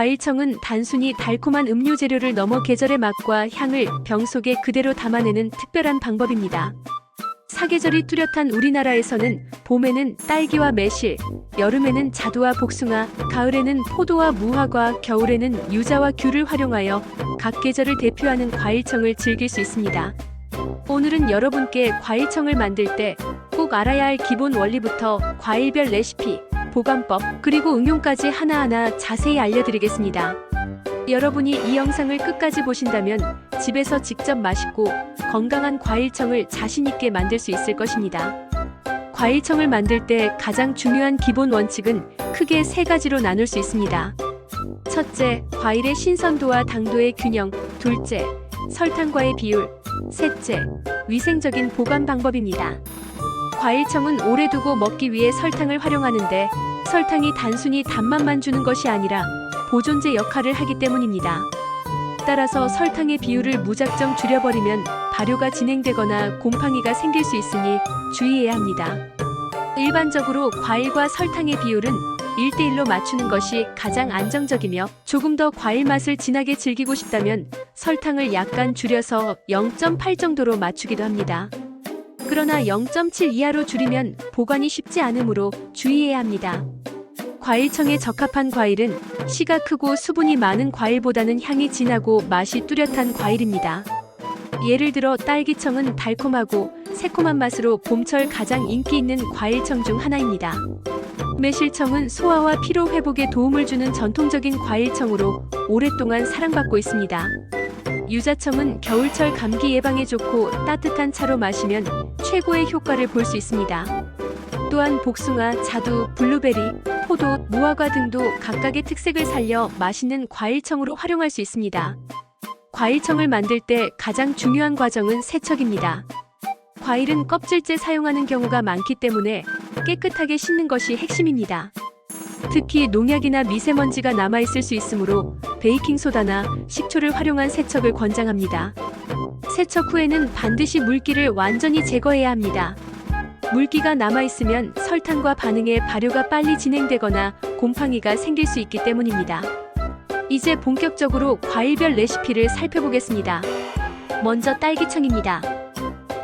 과일청은 단순히 달콤한 음료 재료를 넘어 계절의 맛과 향을 병 속에 그대로 담아내는 특별한 방법입니다. 사계절이 뚜렷한 우리나라에서는 봄에는 딸기와 매실, 여름에는 자두와 복숭아, 가을에는 포도와 무화과, 겨울에는 유자와 귤을 활용하여 각 계절을 대표하는 과일청을 즐길 수 있습니다. 오늘은 여러분께 과일청을 만들 때 꼭 알아야 할 기본 원리부터 과일별 레시피, 보관법, 그리고 응용까지 하나하나 자세히 알려드리겠습니다. 여러분이 이 영상을 끝까지 보신다면 집에서 직접 맛있고 건강한 과일청을 자신있게 만들 수 있을 것입니다. 과일청을 만들 때 가장 중요한 기본 원칙은 크게 세 가지로 나눌 수 있습니다. 첫째, 과일의 신선도와 당도의 균형. 둘째, 설탕과의 비율. 셋째, 위생적인 보관 방법입니다. 과일청은 오래 두고 먹기 위해 설탕을 활용하는데 설탕이 단순히 단맛만 주는 것이 아니라 보존제 역할을 하기 때문입니다. 따라서 설탕의 비율을 무작정 줄여버리면 발효가 진행되거나 곰팡이가 생길 수 있으니 주의해야 합니다. 일반적으로 과일과 설탕의 비율은 1대1로 맞추는 것이 가장 안정적이며 조금 더 과일 맛을 진하게 즐기고 싶다면 설탕을 약간 줄여서 0.8 정도로 맞추기도 합니다. 그러나 0.7 이하로 줄이면 보관이 쉽지 않으므로 주의해야 합니다. 과일청에 적합한 과일은 씨가 크고 수분이 많은 과일보다는 향이 진하고 맛이 뚜렷한 과일입니다. 예를 들어 딸기청은 달콤하고 새콤한 맛으로 봄철 가장 인기 있는 과일청 중 하나입니다. 매실청은 소화와 피로 회복에 도움을 주는 전통적인 과일청으로 오랫동안 사랑받고 있습니다. 유자청은 겨울철 감기 예방에 좋고 따뜻한 차로 마시면 최고의 효과를 볼 수 있습니다. 또한 복숭아, 자두, 블루베리, 포도, 무화과 등도 각각의 특색을 살려 맛있는 과일청으로 활용할 수 있습니다. 과일청을 만들 때 가장 중요한 과정은 세척입니다. 과일은 껍질째 사용하는 경우가 많기 때문에 깨끗하게 씻는 것이 핵심입니다. 특히 농약이나 미세먼지가 남아있을 수 있으므로 베이킹소다나 식초를 활용한 세척을 권장합니다. 세척 후에는 반드시 물기를 완전히 제거해야 합니다. 물기가 남아있으면 설탕과 반응해 발효가 빨리 진행되거나 곰팡이가 생길 수 있기 때문입니다. 이제 본격적으로 과일별 레시피를 살펴보겠습니다. 먼저 딸기청입니다.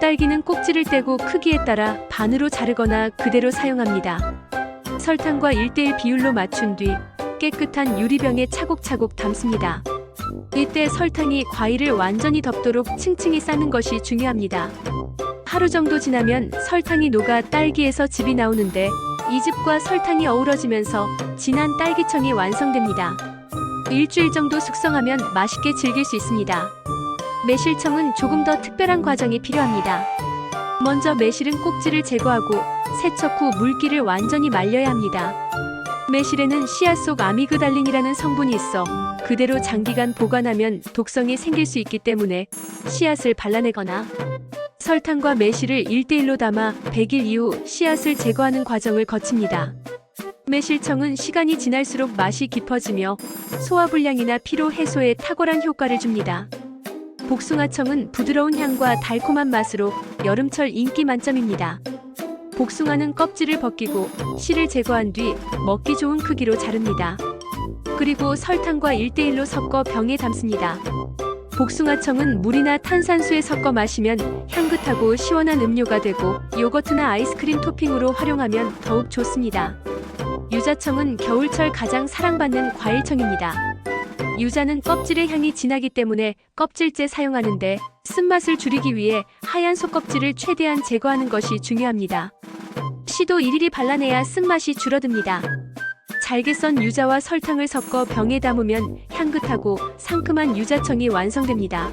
딸기는 꼭지를 떼고 크기에 따라 반으로 자르거나 그대로 사용합니다. 설탕과 1대1 비율로 맞춘 뒤 깨끗한 유리병에 차곡차곡 담습니다. 이때 설탕이 과일을 완전히 덮도록 층층이 쌓는 것이 중요합니다. 하루 정도 지나면 설탕이 녹아 딸기에서 즙이 나오는데 이 즙과 설탕이 어우러지면서 진한 딸기청이 완성됩니다. 일주일 정도 숙성하면 맛있게 즐길 수 있습니다. 매실청은 조금 더 특별한 과정이 필요합니다. 먼저 매실은 꼭지를 제거하고 세척 후 물기를 완전히 말려야 합니다. 매실에는 씨앗 속 아미그달린이라는 성분이 있어 그대로 장기간 보관하면 독성이 생길 수 있기 때문에 씨앗을 발라내거나 설탕과 매실을 1대1로 담아 100일 이후 씨앗을 제거하는 과정을 거칩니다. 매실청은 시간이 지날수록 맛이 깊어지며 소화불량이나 피로 해소에 탁월한 효과를 줍니다. 복숭아청은 부드러운 향과 달콤한 맛으로 여름철 인기 만점입니다. 복숭아는 껍질을 벗기고 씨를 제거한 뒤 먹기 좋은 크기로 자릅니다. 그리고 설탕과 1대1로 섞어 병에 담습니다. 복숭아청은 물이나 탄산수에 섞어 마시면 향긋하고 시원한 음료가 되고 요거트나 아이스크림 토핑으로 활용하면 더욱 좋습니다. 유자청은 겨울철 가장 사랑받는 과일청입니다. 유자는 껍질의 향이 진하기 때문에 껍질째 사용하는데 쓴맛을 줄이기 위해 하얀 속껍질을 최대한 제거하는 것이 중요합니다. 씨도 일일이 발라내야 쓴맛이 줄어듭니다. 잘게 썬 유자와 설탕을 섞어 병에 담으면 향긋하고 상큼한 유자청이 완성됩니다.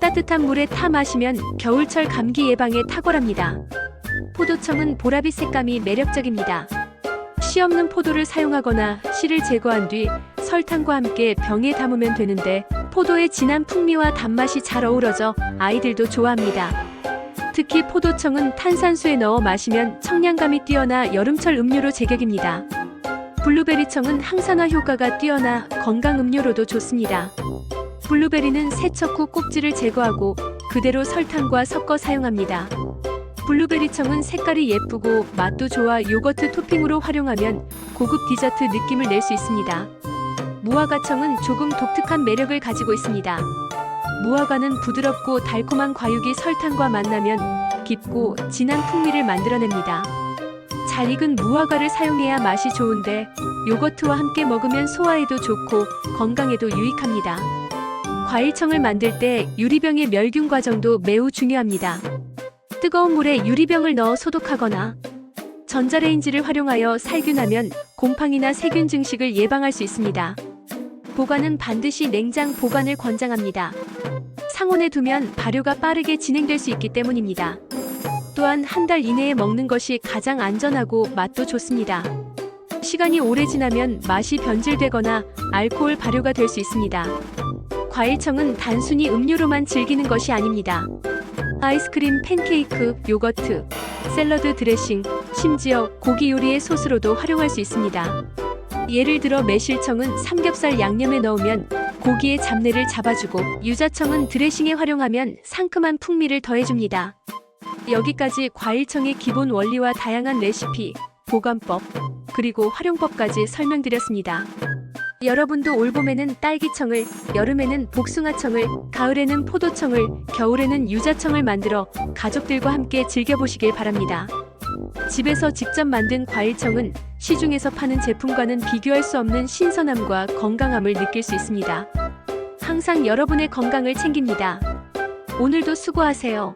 따뜻한 물에 타 마시면 겨울철 감기 예방에 탁월합니다. 포도청은 보라빛 색감이 매력적입니다. 씨 없는 포도를 사용하거나 씨를 제거한 뒤 설탕과 함께 병에 담으면 되는데 포도의 진한 풍미와 단맛이 잘 어우러져 아이들도 좋아합니다. 특히 포도청은 탄산수에 넣어 마시면 청량감이 뛰어나 여름철 음료로 제격입니다. 블루베리청은 항산화 효과가 뛰어나 건강 음료로도 좋습니다. 블루베리는 세척 후 꼭지를 제거하고 그대로 설탕과 섞어 사용합니다. 블루베리청은 색깔이 예쁘고 맛도 좋아 요거트 토핑으로 활용하면 고급 디저트 느낌을 낼 수 있습니다. 무화과청은 조금 독특한 매력을 가지고 있습니다. 무화과는 부드럽고 달콤한 과육이 설탕과 만나면 깊고 진한 풍미를 만들어냅니다. 잘 익은 무화과를 사용해야 맛이 좋은데 요거트와 함께 먹으면 소화에도 좋고 건강에도 유익합니다. 과일청을 만들 때 유리병의 멸균 과정도 매우 중요합니다. 뜨거운 물에 유리병을 넣어 소독하거나 전자레인지를 활용하여 살균하면 곰팡이나 세균 증식을 예방할 수 있습니다. 보관은 반드시 냉장 보관을 권장합니다. 상온에 두면 발효가 빠르게 진행될 수 있기 때문입니다. 또한 한 달 이내에 먹는 것이 가장 안전하고 맛도 좋습니다. 시간이 오래 지나면 맛이 변질되거나 알코올 발효가 될 수 있습니다. 과일청은 단순히 음료로만 즐기는 것이 아닙니다. 아이스크림, 팬케이크, 요거트, 샐러드 드레싱, 심지어 고기 요리의 소스로도 활용할 수 있습니다. 예를 들어 매실청은 삼겹살 양념에 넣으면 고기의 잡내를 잡아주고 유자청은 드레싱에 활용하면 상큼한 풍미를 더해줍니다. 여기까지 과일청의 기본 원리와 다양한 레시피, 보관법, 그리고 활용법까지 설명드렸습니다. 여러분도 올봄에는 딸기청을, 여름에는 복숭아청을, 가을에는 포도청을, 겨울에는 유자청을 만들어 가족들과 함께 즐겨보시길 바랍니다. 집에서 직접 만든 과일청은 시중에서 파는 제품과는 비교할 수 없는 신선함과 건강함을 느낄 수 있습니다. 항상 여러분의 건강을 챙깁니다. 오늘도 수고하세요.